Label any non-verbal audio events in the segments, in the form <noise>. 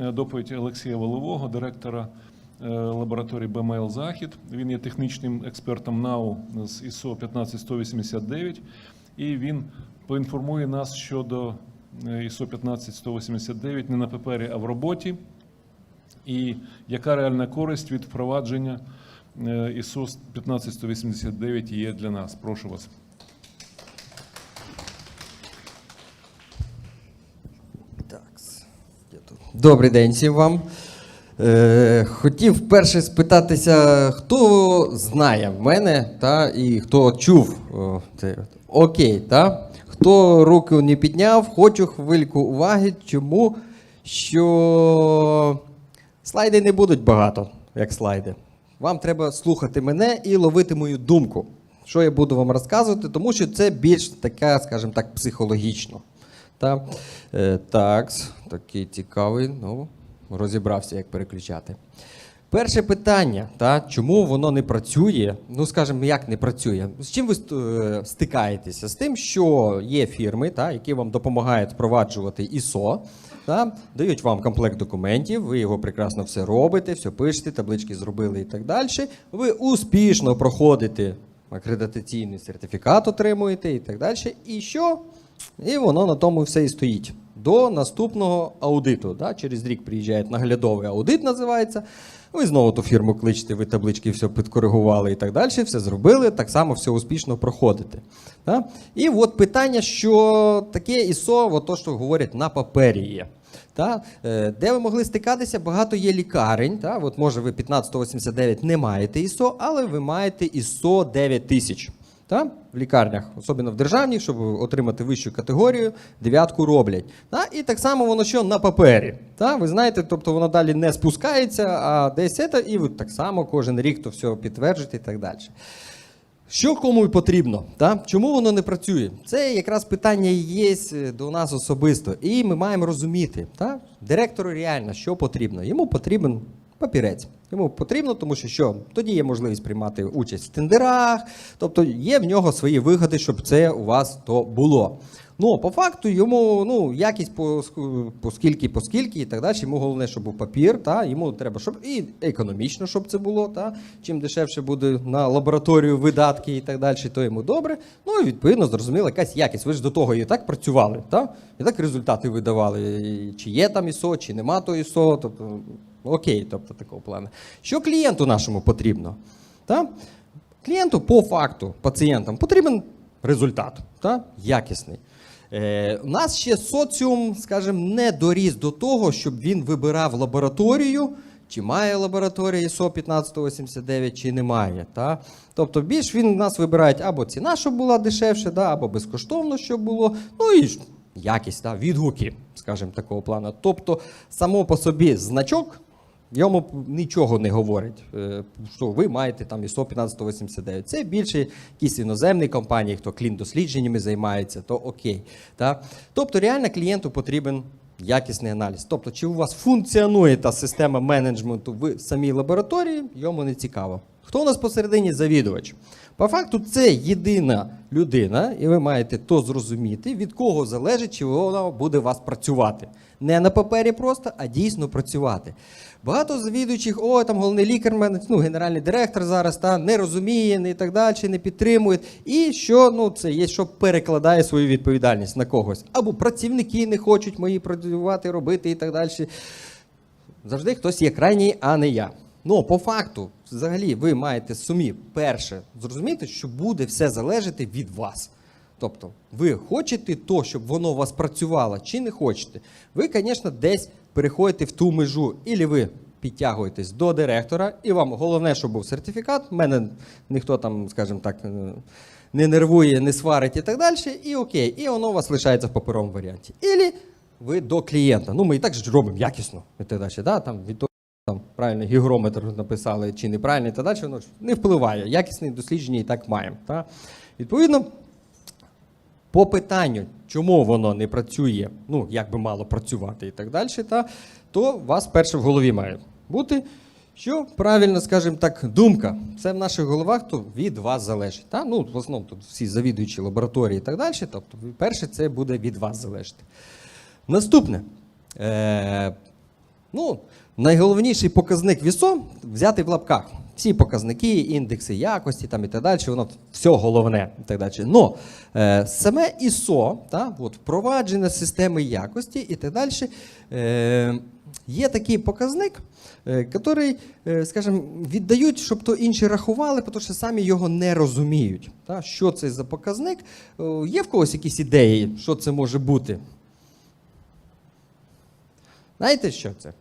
е, доповідь Олексія Волового, директора е, лабораторії БМЛ Захід. Він є технічним експертом НАУ з ISO 15189, і він поінформує нас щодо е, ISO 15189 не на папері, а в роботі. І яка реальна користь від впровадження ISO 15189 є для нас? Прошу вас. Добрий день всім вам. Е, хотів перше спитатися, хто знає мене та, і хто чув це. Окей, та? хто руку не підняв, хочу хвильку уваги. Чому? Що слайди не будуть багато, як слайди. Вам треба слухати мене і ловити мою думку. Що я буду вам розказувати, тому що це більш така, скажімо так, психологічно. Та, е, так, такий цікавий. Ну, розібрався, як переключати. Перше питання, та, чому воно не працює? Ну, скажімо, як не працює? З чим ви е, стикаєтеся? З тим, що є фірми, та, які вам допомагають впроваджувати ISO, та, дають вам комплект документів, ви його прекрасно все робите, все пишете, таблички зробили і так далі. Ви успішно проходите акредитаційний сертифікат, отримуєте і так далі. І що? І воно на тому все і стоїть. До наступного аудиту. Да? Через рік приїжджає наглядовий аудит, називається. Ви знову ту фірму кличете, ви таблички все підкоригували і так далі, все зробили, так само все успішно проходите. Да? І от питання, що таке ІСО, то, що говорять на папері є. Та? Е, Де ви могли стикатися, багато є лікарень. Та? От може ви 1589 не маєте ІСО, але ви маєте ІСО 9000. Та? В лікарнях, особливо в державній, щоб отримати вищу категорію, дев'ятку роблять. Та? І так само воно що на папері. Та? Ви знаєте, тобто воно далі не спускається, а десь це, і ви так само кожен рік то все підтверджуєте і так далі. Що кому й потрібно? Та? Чому воно не працює? Це якраз питання є е, до нас особисто. І ми маємо розуміти, та? директору реально, що потрібно. Йому потрібен папірець. Йому потрібно, тому що що? Тоді є можливість приймати участь в тендерах, тобто є в нього свої вигоди, щоб це у вас то було. Ну, по факту йому ну, якість по, ск- по скільки, по скільки і так далі. Йому головне, щоб був папір, та, йому треба, щоб і економічно, щоб це було. Та, чим дешевше буде на лабораторію видатки і так далі, то йому добре. Ну і відповідно, зрозуміло, якась якість. Ви ж до того і так працювали, та? і так результати видавали. Чи є там ІСО, чи нема то ІСО. Тобто, окей, тобто такого плану. Що клієнту нашому потрібно? Та? Клієнту по факту, пацієнтам потрібен результат, та? якісний. Е, у нас ще соціум, скажімо, не доріс до того, щоб він вибирав лабораторію, чи має лабораторія ISO 1589, чи немає. Та? Тобто більш він у нас вибирає або ціна, щоб була дешевше, да? або безкоштовно, щоб було. Ну і якість, та? відгуки, скажімо, такого плану. Тобто, само по собі значок. Йому нічого не говорить, е, що ви маєте там ISO 1589. Це більше якісь іноземні компанії, хто клін-дослідженнями займається, то окей. Так? Тобто реально клієнту потрібен якісний аналіз. Тобто, чи у вас функціонує та система менеджменту в самій лабораторії, йому не цікаво. Хто у нас посередині завідувач? По факту, це єдина людина, і ви маєте то зрозуміти, від кого залежить, чи вона буде вас працювати. Не на папері просто, а дійсно працювати. Багато завідуючих, о, там головний лікар, ну, генеральний директор зараз та, не розуміє, не і так далі, не підтримує. І що ну, це є, що перекладає свою відповідальність на когось. Або працівники не хочуть мої працювати, робити і так далі. Завжди хтось є крайній, а не я. Ну, по факту, взагалі, ви маєте сумі перше зрозуміти, що буде все залежати від вас. Тобто, ви хочете то, щоб воно у вас працювало, чи не хочете. Ви, звісно, десь переходите в ту межу, і ви підтягуєтесь до директора, і вам головне, щоб був сертифікат. Мене ніхто там, скажімо так, е, не нервує, не сварить і так далі. І окей, і воно у вас лишається в паперовому варіанті. Ілі ви до клієнта. Ну, ми і так ж робимо якісно і так далі. Да? Там, від там правильно гігрометр написали чи неправильно і так далі, воно не впливає. Якісне дослідження і так маємо. Та? Відповідно, по питанню, чому воно не працює, ну, як би мало працювати і так далі, та, то вас перше в голові має бути, що правильно, скажімо так, думка. Це в наших головах то від вас залежить. Та? Ну, в основному тут всі завідуючі лабораторії і так далі. Тобто, перше, це буде від вас залежати. Наступне. Е, Ну, найголовніший показник в ISO взяти в лапках. Всі показники, індекси якості там і так далі, воно все головне і так далі. Но е, саме ISO, та, от, впровадження системи якості і так далі, е, є такий показник, е, який, е, скажімо, віддають, щоб то інші рахували, тому що самі його не розуміють. Та, що це за показник? Е, Є в когось якісь ідеї, що це може бути? Знаєте, що це?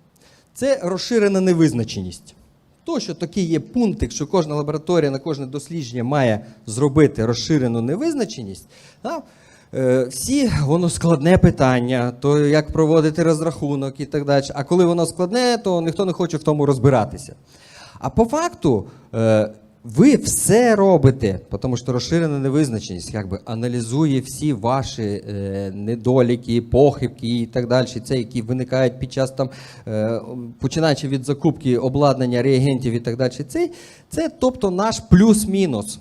Це розширена невизначеність. То, що такий є пунктик, що кожна лабораторія на кожне дослідження має зробити розширену невизначеність, е, всі воно складне питання, то як проводити розрахунок і так далі. А коли воно складне, то ніхто не хоче в тому розбиратися. А по факту е, ви все робите, тому що розширена невизначеність якби аналізує всі ваші е, недоліки, похибки і так далі, це які виникають під час там, е, починаючи від закупки обладнання, реагентів і так далі. Це, це тобто наш плюс-мінус.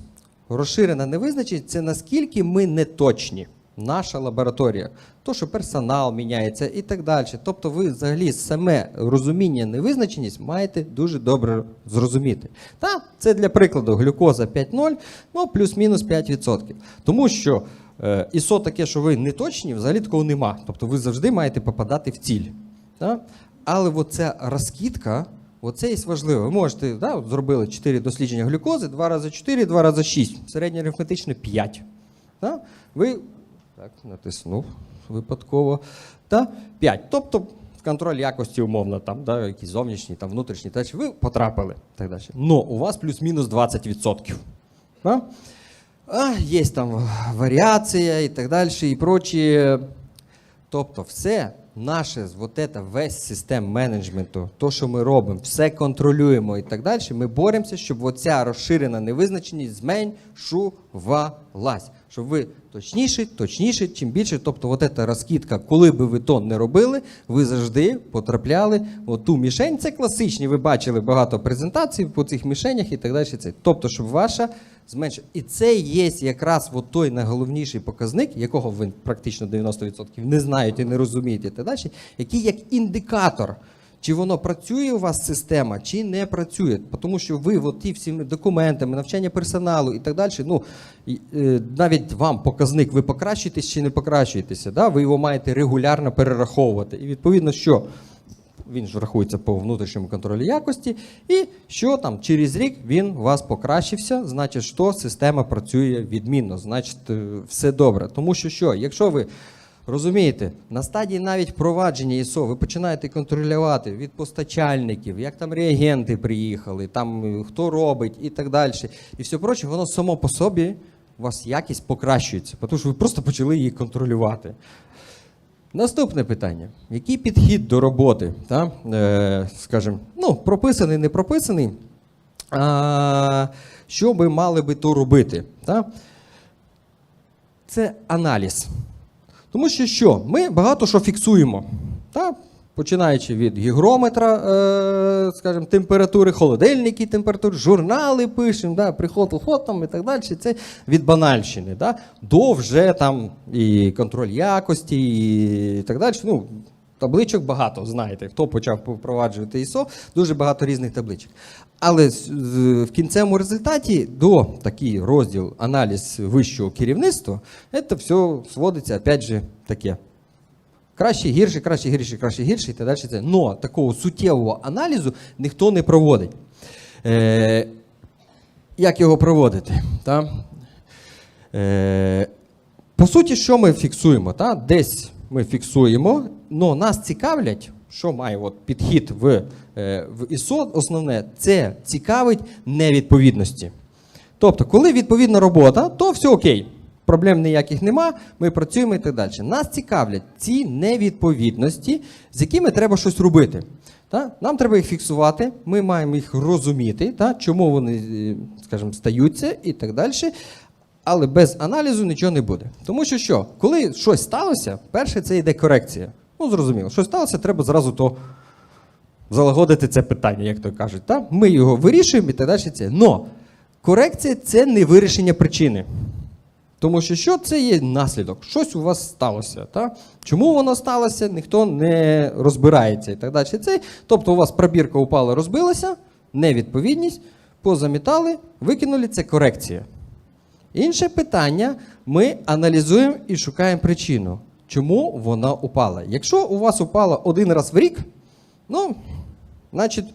Розширена невизначеність це наскільки ми не точні. Наша лабораторія, то, що персонал міняється і так далі. Тобто, ви взагалі саме розуміння невизначеність маєте дуже добре зрозуміти. Та це для прикладу глюкоза 5.0, ну плюс-мінус 5%. Тому що е, ІСО таке, що ви не точні, взагалі такого нема. Тобто ви завжди маєте попадати в ціль. Та? Але оця розкидка, оце є важливо. Ви можете, да, от зробили 4 дослідження глюкози, 2 рази 4, 2 рази 6. Середнє арифметичне 5. Та? Ви так, натиснув випадково. Та 5. Тобто контроль якості умовно, там, да, якісь зовнішні, там, внутрішні, та, ви потрапили. Так далі. Но у вас плюс-мінус 20%. Да? А, є там варіація і так далі, і прочі. Тобто, все наше, вот это, весь систем менеджменту, то, що ми робимо, все контролюємо і так далі, ми боремося, щоб оця розширена невизначеність зменшувалась. Щоб ви точніші, точніші, чим більше. Тобто, от ця розкидка, коли би ви то не робили, ви завжди потрапляли в ту мішень. Це класичні, ви бачили багато презентацій по цих мішенях і так далі. Тобто, щоб ваша зменшила. І це є якраз от той найголовніший показник, якого ви практично 90% не знаєте не розумієте, і так далі, який як індикатор. Чи воно працює у вас система, чи не працює. Тому що ви от ті всіми документами, навчання персоналу і так далі, ну, е, навіть вам показник, ви покращуєтесь чи не покращуєтеся, да? ви його маєте регулярно перераховувати. І відповідно, що він ж рахується по внутрішньому контролю якості, і що там через рік він у вас покращився, значить, що система працює відмінно, значить, е, все добре. Тому що що, якщо ви розумієте, на стадії навіть впровадження ІСО ви починаєте контролювати від постачальників, як там реагенти приїхали, там е, хто робить і так далі. І все проче, воно само по собі у вас якість покращується, тому що ви просто почали її контролювати. Наступне питання: який підхід до роботи? Та? Е, скажімо, ну, прописаний, не прописаний. А, що би мали би то робити? Та? Це аналіз. Тому що що? Ми багато що фіксуємо. Та? Починаючи від гігрометра, е, скажімо, температури, холодильники, температури, журнали пишемо, да, приход, там і так далі. Це від банальщини. Да, до вже там і контроль якості, і так далі. Ну, табличок багато, знаєте. Хто почав впроваджувати ISO, дуже багато різних табличок. Але в кінцевому результаті до такий розділ аналіз вищого керівництва, це все сводиться, опять же, таке. Краще, гірше, краще, гірше, краще, гірше і так далі. Це. Но такого суттєвого аналізу ніхто не проводить. Е, як його проводити? Та? Е, по суті, що ми фіксуємо? Та? Десь ми фіксуємо, але нас цікавлять, що має от підхід в, е, в ISO, основне, це цікавить невідповідності. Тобто, коли відповідна робота, то все окей. Проблем ніяких нема, ми працюємо і так далі. Нас цікавлять ці невідповідності, з якими треба щось робити. Та? Нам треба їх фіксувати, ми маємо їх розуміти, та? чому вони, е, скажімо, стаються і так далі. Але без аналізу нічого не буде. Тому що що, коли щось сталося, перше це йде корекція. Ну, зрозуміло, щось сталося, треба зразу то залагодити це питання, як то кажуть. Та? Ми його вирішуємо і так далі. Це. Но корекція це не вирішення причини. Тому що що це є наслідок? Щось у вас сталося. Та? Чому воно сталося, ніхто не розбирається і так далі. Це, тобто у вас пробірка упала, розбилася, невідповідність, позамітали, викинули це корекція. Інше питання: ми аналізуємо і шукаємо причину, чому вона упала. Якщо у вас упала один раз в рік, ну, значить,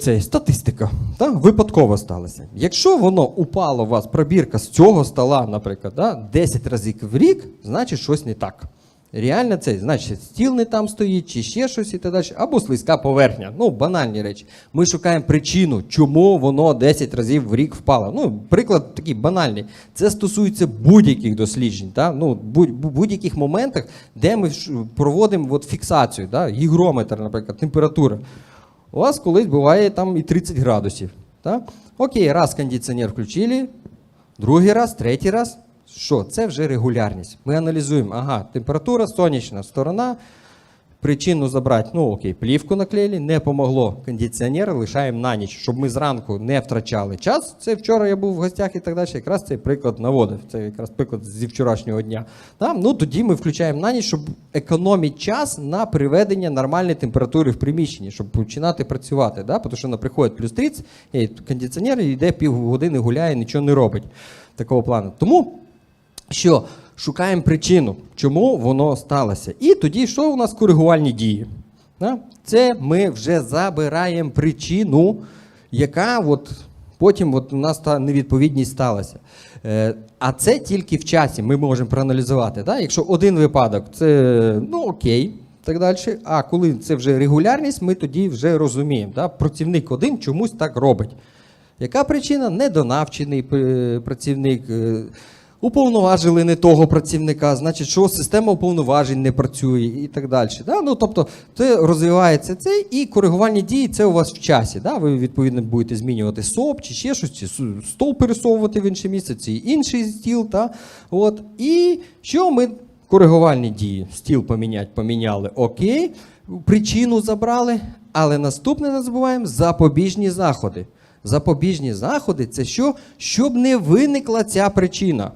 це статистика, та? випадково сталося. Якщо воно упало у вас пробірка з цього стола, наприклад, да, 10 разів в рік, значить щось не так. Реально це, значить, стіл не там стоїть, чи ще щось і так далі, або слизька поверхня. Ну, банальні речі. Ми шукаємо причину, чому воно 10 разів в рік впало. Ну, приклад такий банальний. Це стосується будь-яких досліджень, та? ну, будь- будь-яких моментах, де ми проводимо от фіксацію, да? гігрометр, наприклад, температура. У вас колись буває там і 30 градусів. Так? Окей, раз кондиціонер включили, другий раз, третій раз. Що? Це вже регулярність. Ми аналізуємо, ага, температура, сонячна сторона, причину забрати, ну окей, плівку наклеїли, не помогло. Кондиціонер лишаємо на ніч, щоб ми зранку не втрачали час. Це вчора я був в гостях і так далі. Якраз цей приклад наводив. Це якраз приклад зі вчорашнього дня. Та? Ну тоді ми включаємо на ніч, щоб економити час на приведення нормальної температури в приміщенні, щоб починати працювати. Да? Тому що на приходить плюс 30, і кондиціонер йде півгодини, гуляє, нічого не робить. Такого плану. Тому що шукаємо причину, чому воно сталося. І тоді що у нас коригувальні дії? Це ми вже забираємо причину, яка от потім от у нас та невідповідність сталася. Е, а це тільки в часі ми можемо проаналізувати. Да? Якщо один випадок, це ну окей. Так далі. А коли це вже регулярність, ми тоді вже розуміємо. Да? Працівник один чомусь так робить. Яка причина? Недонавчений е, працівник. Уповноважили не того працівника, значить, що система уповноважень не працює і так далі. Да? Ну, тобто, це розвивається це, і коригувальні дії це у вас в часі. Да? Ви, відповідно, будете змінювати СОП чи ще щось, чи стол пересовувати в інше місце, чи інший стіл. Та? От. І що ми коригувальні дії? Стіл поміняти, поміняли, окей, причину забрали, але наступне не забуваємо запобіжні заходи. Запобіжні заходи це що? Щоб не виникла ця причина.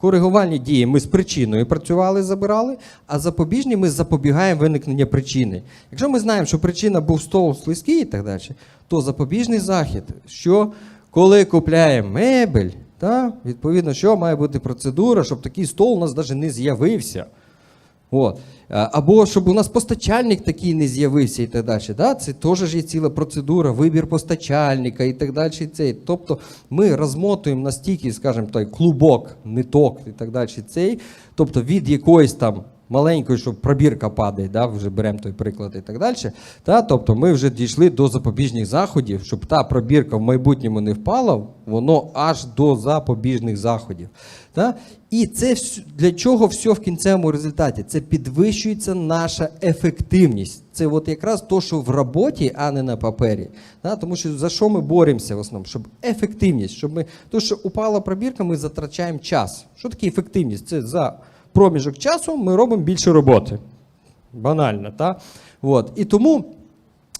Коригувальні дії ми з причиною працювали, забирали, а запобіжні ми запобігаємо виникнення причини. Якщо ми знаємо, що причина був стол слизький і так далі, то запобіжний захід, що коли купляємо мебель, та, відповідно, що має бути процедура, щоб такий стол у нас навіть не з'явився. От. Або щоб у нас постачальник такий не з'явився і так далі. Да? Це теж є ціла процедура, вибір постачальника і так далі. Цей. Тобто ми розмотуємо настільки, скажімо, той клубок, ниток і так далі. Цей. Тобто від якоїсь там маленької, що пробірка падає, да? вже беремо той приклад і так далі. Та? Тобто ми вже дійшли до запобіжних заходів, щоб та пробірка в майбутньому не впала, воно аж до запобіжних заходів. Та? І це для чого все в кінцевому результаті? Це підвищується наша ефективність. Це от якраз то, що в роботі, а не на папері. Та? Тому що за що ми боремося в основному? Щоб ефективність, щоб ми. То, що упала пробірка, ми затрачаємо час. Що таке ефективність? Це за проміжок часу ми робимо більше роботи. Банально, так? От. І тому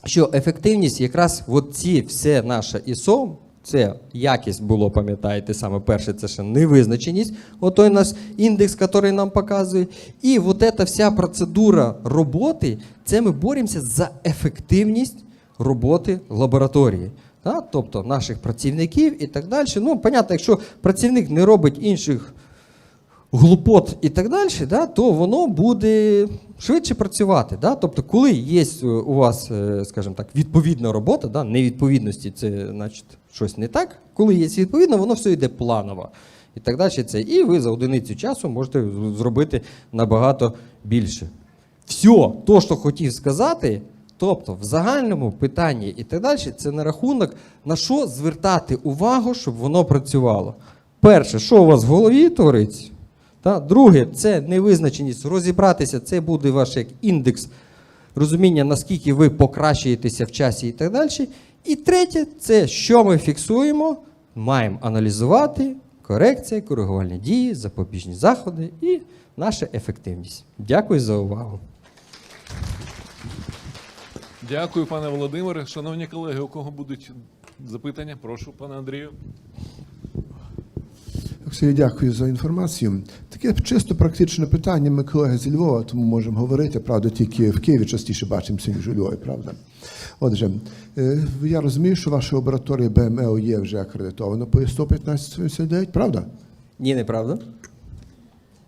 що ефективність, якраз от ці все наше ISO, це якість було, пам'ятаєте, саме перше, це ще невизначеність, отой наш індекс, який нам показує. І от ця вся процедура роботи, це ми боремося за ефективність роботи лабораторії. Та? Тобто наших працівників і так далі. Ну, понятно, якщо працівник не робить інших глупот і так далі, да, то воно буде швидше працювати. Да? Тобто, коли є у вас, е, скажімо так, відповідна робота, да, невідповідності це значить щось не так. Коли є відповідно, воно все йде планово. І так далі. Це. І ви за одиницю часу можете зробити набагато більше. Все, то, що хотів сказати, тобто в загальному питанні і так далі, це на рахунок, на що звертати увагу, щоб воно працювало. Перше, що у вас в голові твориться? Та? Друге, це невизначеність. Розібратися, це буде ваш як індекс розуміння, наскільки ви покращуєтеся в часі і так далі. І третє, це що ми фіксуємо, маємо аналізувати, корекція, коригувальні дії, запобіжні заходи і наша ефективність. Дякую за увагу. Дякую, пане Володимире. Шановні колеги, у кого будуть запитання? Прошу, пане Андрію. Олексій, дякую за інформацію. Таке чисто практичне питання. Ми колеги зі Львова, тому можемо говорити. Правда, тільки в Києві частіше бачимося, ніж у Львові, правда. Отже, е, я розумію, що ваша лабораторія БМЕО є вже акредитована по ISO 1579, правда? Ні, неправда.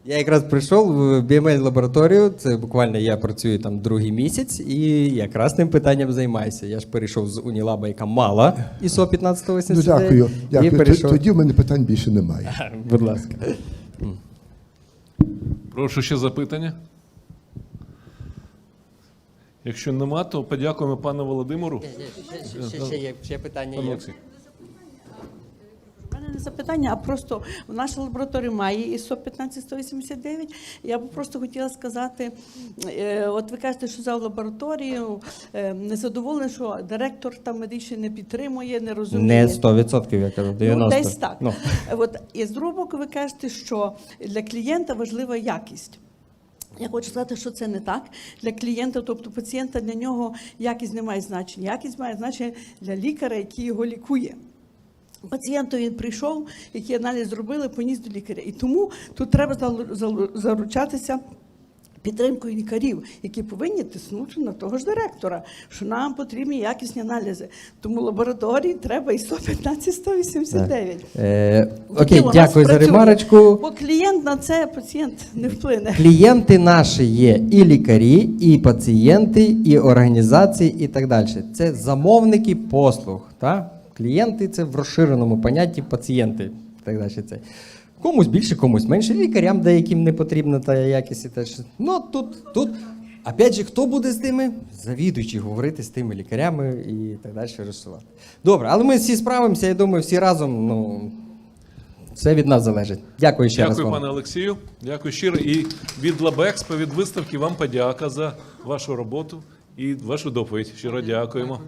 Я якраз прийшов в BML лабораторію, це буквально я працюю там другий місяць, і якраз тим питанням займаюся. Я ж перейшов з Унілаба, яка мала ISO 1589. Ну, дякую. дякую. Перейшов... Тоді в мене питань більше немає. <laughs> Будь ласка. Прошу ще запитання. Якщо нема, то подякуємо пану Володимиру. Ще, ще, є, ще питання є. Мене не запитання, а просто в нашій лабораторії має ISO 15189. Я б просто хотіла сказати: е, от ви кажете, що за лабораторію е, незадоволена, що директор там медичний не підтримує, не розуміє. Не 100%, я кажу, 90%. Ну, десь так. Ну. От, і з другого боку, ви кажете, що для клієнта важлива якість. Я хочу сказати, що це не так. Для клієнта, тобто пацієнта, для нього якість не має значення. Якість має значення для лікаря, який його лікує. Пацієнту він прийшов, який аналіз зробили, поніс до лікаря. І тому тут треба заручатися підтримкою лікарів, які повинні тиснути на того ж директора, що нам потрібні якісні аналізи. Тому лабораторії треба ISO 15189. Е, Тоді окей, дякую за ремарочку. Бо клієнт на це пацієнт не вплине. Клієнти наші є і лікарі, і пацієнти, і організації, і так далі. Це замовники послуг. Та? Клієнти це в розширеному понятті пацієнти. Так далі. Це. Комусь більше, комусь менше. Лікарям деяким не потрібна та якість. і теж. Ну тут, тут, опять же, хто буде з ними? Завідуючий говорити з тими лікарями і так далі розсувати. Добре, але ми всі справимося, я думаю, всі разом. Ну, все від нас залежить. Дякую ще раз. Дякую, пане Олексію. Дякую щиро. І від Лабекспо, від виставки вам подяка за вашу роботу і вашу доповідь. Щиро дякуємо.